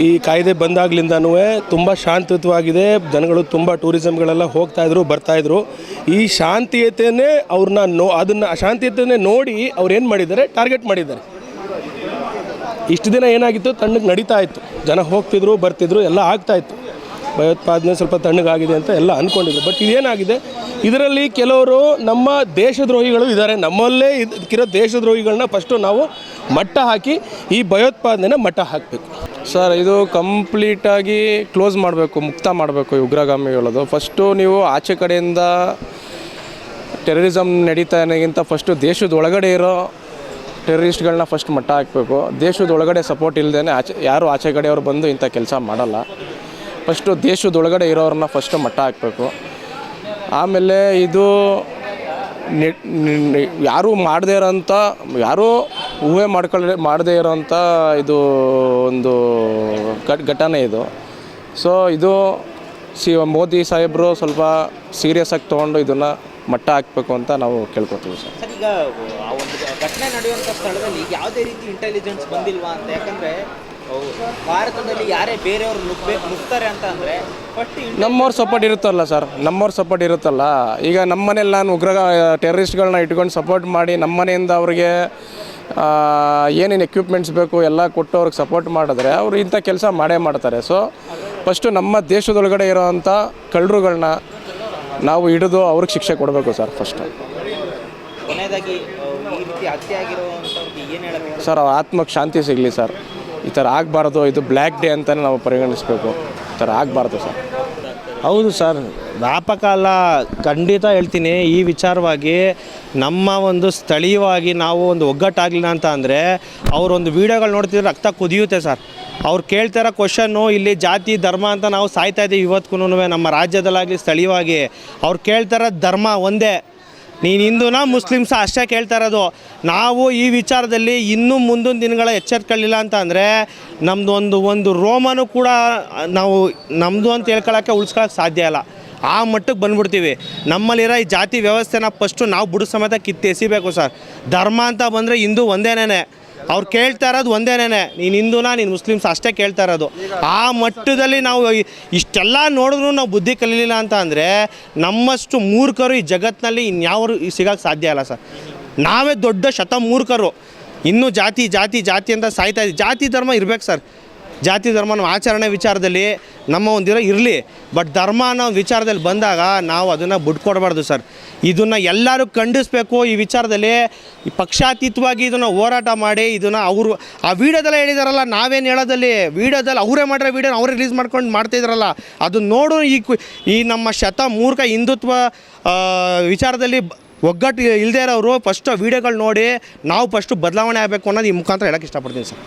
G: ಈ ಕಾಯ್ದೆ ಬಂದಾಗ್ಲಿಂದನೂ ತುಂಬ ಶಾಂತಿಯುತವಾಗಿದೆ. ಜನಗಳು ತುಂಬ ಟೂರಿಸಮ್ಗಳೆಲ್ಲ ಹೋಗ್ತಾಯಿದ್ರು ಬರ್ತಾಯಿದ್ರು ಈ ಶಾಂತಿಯತೆಯೇ ಅವ್ರನ್ನ ನೋ ಅದನ್ನು ಶಾಂತಿಯತೆಯೇ ನೋಡಿ ಅವ್ರು ಏನು ಮಾಡಿದ್ದಾರೆ ಟಾರ್ಗೆಟ್ ಮಾಡಿದ್ದಾರೆ. ಇಷ್ಟು ದಿನ ಏನಾಗಿತ್ತು? ತಣ್ಣಗೆ ನಡೀತಾ ಇತ್ತು. ಜನ ಹೋಗ್ತಿದ್ರು, ಬರ್ತಿದ್ರು, ಎಲ್ಲ ಆಗ್ತಾ ಇತ್ತು. ಭಯೋತ್ಪಾದನೆ ಸ್ವಲ್ಪ ತಣ್ಣಗಾಗಿದೆ ಅಂತ ಎಲ್ಲ ಅಂದ್ಕೊಂಡಿದ್ರು ಬಟ್ ಇದೇನಾಗಿದೆ? ಇದರಲ್ಲಿ ಕೆಲವರು ನಮ್ಮ ದೇಶದ್ರೋಹಿಗಳು ಇದ್ದಾರೆ. ನಮ್ಮಲ್ಲೇ ಇದಕ್ಕಿರೋ ದೇಶದ್ರೋಹಿಗಳನ್ನ ಫಸ್ಟು ನಾವು ಮಟ್ಟ ಹಾಕಿ ಈ ಭಯೋತ್ಪಾದನೆನ ಮಟ್ಟ ಹಾಕಬೇಕು.
I: ಸರ್ ಇದು ಕಂಪ್ಲೀಟಾಗಿ ಕ್ಲೋಸ್ ಮಾಡಬೇಕು, ಮುಕ್ತ ಮಾಡಬೇಕು ಈ ಉಗ್ರಗಾಮಿಗಳದು. ಫಸ್ಟು ನೀವು ಆಚೆ ಕಡೆಯಿಂದ ಟೆರರಿಸಮ್ ನಡೀತಾನೆಗಿಂತ ಫಸ್ಟು ದೇಶದ ಒಳಗಡೆ ಇರೋ ಟೆರರಿಸ್ಟ್ಗಳನ್ನ ಫಸ್ಟ್ ಮಟ್ಟ ಹಾಕಬೇಕು. ದೇಶದ ಒಳಗಡೆ ಸಪೋರ್ಟ್ ಇಲ್ಲದೇ ಆಚೆ ಯಾರು ಆಚೆ ಕಡೆಯವ್ರು ಬಂದು ಇಂಥ ಕೆಲಸ ಮಾಡಲ್ಲ. ಫಸ್ಟು ದೇಶದೊಳಗಡೆ ಇರೋರನ್ನ ಫಸ್ಟು ಮಟ್ಟ ಹಾಕಬೇಕು. ಆಮೇಲೆ ಇದು ಯಾರೂ ಮಾಡದೇ ಇರೋಂಥ, ಯಾರೂ ಊಹೆ ಮಾಡ್ಕೊಳ್ಳ ಮಾಡದೇ ಇರೋಂಥ ಇದು ಒಂದು ಘಟ್ ಘಟನೆ ಇದು. ಸೊ ಇದು ಸಿ ಮೋದಿ ಸಾಹೇಬರು ಸ್ವಲ್ಪ ಸೀರಿಯಸ್ ಆಗಿ ತೊಗೊಂಡು ಇದನ್ನು ಮಟ್ಟ ಹಾಕಬೇಕು ಅಂತ ನಾವು ಕೇಳ್ಕೊತೀವಿ ಸರ್,
H: ಈಗ ಘಟನೆ ನಡೆಯುವಂಥ ಸ್ಥಳದಲ್ಲಿ ಯಾವುದೇ ರೀತಿ ಇಂಟೆಲಿಜೆನ್ಸ್ ಬಂದಿಲ್ವಾ ಅಂತ ಯಾಕಂದ್ರೆ ಭಾರತದಲ್ಲಿ ಯಾರೇ ಬೇರೆಯವರು ನುಗ್ಬೇಕು ನುಗ್ತಾರೆ ಅಂತ ಅಂದ್ರೆ ಫಸ್ಟ್
I: ನಮ್ಮವ್ರ ಸಪೋರ್ಟ್ ಇರುತ್ತಲ್ಲ ಸರ್ ನಮ್ಮವ್ರ ಸಪೋರ್ಟ್ ಇರುತ್ತಲ್ಲ? ಈಗ ನಮ್ಮ ಮನೇಲಿ ನಾನು ಉಗ್ರ ಟೆರರಿಸ್ಟ್ಗಳನ್ನ ಇಟ್ಕೊಂಡು ಸಪೋರ್ಟ್ ಮಾಡಿ ನಮ್ಮ ಮನೆಯಿಂದ ಅವ್ರಿಗೆ ಏನೇನು ಎಕ್ವಿಪ್ಮೆಂಟ್ಸ್ ಬೇಕು ಎಲ್ಲ ಕೊಟ್ಟು ಅವ್ರಿಗೆ ಸಪೋರ್ಟ್ ಮಾಡಿದ್ರೆ ಅವರು ಇಂಥ ಕೆಲಸ ಮಾಡೇ ಮಾಡ್ತಾರೆ. ಸೊ ಫಸ್ಟು ನಮ್ಮ ದೇಶದೊಳಗಡೆ ಇರೋವಂಥ ಕಳ್ಳರುಗಳನ್ನ ನಾವು ಹಿಡಿದು ಅವ್ರಿಗೆ ಶಿಕ್ಷೆ ಕೊಡಬೇಕು ಸರ್ ಫಸ್ಟು
H: ಕೊನೆಯದಾಗಿ ಹತ್ಯೆ ಆಗಿರುವಂಥವ್ರಿಗೆ ಏನು ಹೇಳಬೇಕು?
I: ಸರ್ ಅವ್ರ ಆತ್ಮಕ್ಕೆ ಶಾಂತಿ ಸಿಗಲಿ ಸರ್. ಈ ಥರ ಆಗಬಾರ್ದು ಇದು ಬ್ಲ್ಯಾಕ್ ಡೇ ಅಂತಲೇ ನಾವು ಪರಿಗಣಿಸಬೇಕು. ಈ ಥರ ಆಗಬಾರ್ದು ಸರ್.
A: ಹೌದು ಸರ್ ವ್ಯಾಪಕ ಅಲ್ಲ. ಖಂಡಿತ ಹೇಳ್ತೀನಿ ಈ ವಿಚಾರವಾಗಿ ನಮ್ಮ ಒಂದು ಸ್ಥಳೀಯವಾಗಿ ನಾವು ಒಂದು ಒಗ್ಗಟ್ಟಾಗಲಿಲ್ಲ ಅಂತ ಅಂದರೆ ಅವರೊಂದು ವೀಡಿಯೋಗಳು ನೋಡ್ತಿದ್ರೆ ರಕ್ತ ಕುದಿಯುತ್ತೆ ಸರ್. ಅವ್ರು ಕೇಳ್ತಾರ ಕ್ವಶನ್ನು ಇಲ್ಲಿ ಜಾತಿ ಧರ್ಮ ಅಂತ ನಾವು ಸಾಯ್ತಾ ಇದ್ದೀವಿ ಇವತ್ತಿಗೂ ನಮ್ಮ ರಾಜ್ಯದಲ್ಲಾಗಲಿ ಸ್ಥಳೀಯವಾಗಿ. ಅವ್ರು ಕೇಳ್ತಾರ ಧರ್ಮ ಒಂದೇ. ನೀನು ಹಿಂದೂನ ಮುಸ್ಲಿಮ್ಸ ಅಷ್ಟೇ ಕೇಳ್ತಾ ಇರೋದು. ನಾವು ಈ ವಿಚಾರದಲ್ಲಿ ಇನ್ನೂ ಮುಂದಿನ ದಿನಗಳ ಎಚ್ಚೆತ್ಕೊಳ್ಳಿಲ್ಲ ಅಂತ ಅಂದರೆ ನಮ್ಮದು ಒಂದು ಒಂದು ರೋಮನು ಕೂಡ ನಾವು ನಮ್ಮದು ಅಂತ ಹೇಳ್ಕೊಳ್ಳೋಕ್ಕೆ ಉಳಿಸ್ಕೊಳಕ್ಕೆ ಸಾಧ್ಯ ಇಲ್ಲ. ಆ ಮಟ್ಟಕ್ಕೆ ಬಂದ್ಬಿಡ್ತೀವಿ. ನಮ್ಮಲ್ಲಿರೋ ಈ ಜಾತಿ ವ್ಯವಸ್ಥೆನ ಫಸ್ಟು ನಾವು ಬುಡ ಸಮೇತ ಕಿತ್ತೆಸಿಬೇಕು ಸರ್. ಧರ್ಮ ಅಂತ ಬಂದರೆ ಹಿಂದೂ ಒಂದೇನೇನೆ. ಅವ್ರು ಕೇಳ್ತಾ ಇರೋದು ಒಂದೇನೇನೆ, ನೀನು ಹಿಂದೂನಾ, ನೀನು ಮುಸ್ಲಿಮ್ಸ್, ಅಷ್ಟೇ ಕೇಳ್ತಾ ಇರೋದು. ಆ ಮಟ್ಟದಲ್ಲಿ ನಾವು ಇಷ್ಟೆಲ್ಲ ನೋಡಿದ್ರು ನಾವು ಬುದ್ಧಿ ಕಲೀಲಿಲ್ಲ ಅಂತ ಅಂದರೆ ನಮ್ಮಷ್ಟು ಮೂರ್ಖರು ಈ ಜಗತ್ತಿನಲ್ಲಿ ಇನ್ಯಾವರು ಸಿಗೋಕ್ಕೆ ಸಾಧ್ಯ ಇಲ್ಲ ಸರ್. ನಾವೇ ದೊಡ್ಡ ಶತ ಮೂರ್ಖರು ಇನ್ನೂ ಜಾತಿ ಜಾತಿ ಜಾತಿ ಅಂತ ಸಾಯ್ತಾ ಇದ್ದೀವಿ. ಜಾತಿ ಧರ್ಮ ಇರ್ಬೇಕು ಸರ್. ಜಾತಿ ಧರ್ಮ ಆಚರಣೆ ವಿಚಾರದಲ್ಲಿ ನಮ್ಮ ಒಂದಿರ ಇರಲಿ ಬಟ್ ಧರ್ಮ ಅನ್ನೋ ವಿಚಾರದಲ್ಲಿ ಬಂದಾಗ ನಾವು ಅದನ್ನು ಬಿಟ್ಕೊಡ್ಬಾರ್ದು ಸರ್. ಇದನ್ನು ಎಲ್ಲರೂ ಖಂಡಿಸ್ಬೇಕು. ಈ ವಿಚಾರದಲ್ಲಿ ಪಕ್ಷಾತೀತವಾಗಿ ಇದನ್ನು ಹೋರಾಟ ಮಾಡಿ, ಇದನ್ನು ಅವರು, ಆ ವಿಡಿಯೋದೆಲ್ಲ ಹೇಳಿದಾರಲ್ಲ, ನಾವೇನು ಹೇಳೋದಲ್ಲಿ, ವಿಡಿಯೋದಲ್ಲಿ ಅವರೇ ಮಾಡಿರೋ ವಿಡಿಯೋನ ಅವರೇ ರಿಲೀಸ್ ಮಾಡ್ಕೊಂಡು ಮಾಡ್ತಾಯಿದ್ರಲ್ಲ ಅದನ್ನ ನೋಡು ಈ ಈ ನಮ್ಮ ಶತ ಮೂರ್ಖ ಹಿಂದುತ್ವ ವಿಚಾರದಲ್ಲಿ ಒಗ್ಗಟ್ಟು ಇಲ್ಲದೇ ಇರೋರು ಫಸ್ಟು ವಿಡಿಯೋಗಳು ನೋಡಿ, ನಾವು ಫಸ್ಟು ಬದಲಾವಣೆ ಆಗಬೇಕು ಅನ್ನೋದು ಈ ಮುಖಾಂತರ ಹೇಳೋಕ್ಕೆ ಇಷ್ಟಪಡ್ತೀನಿ ಸರ್.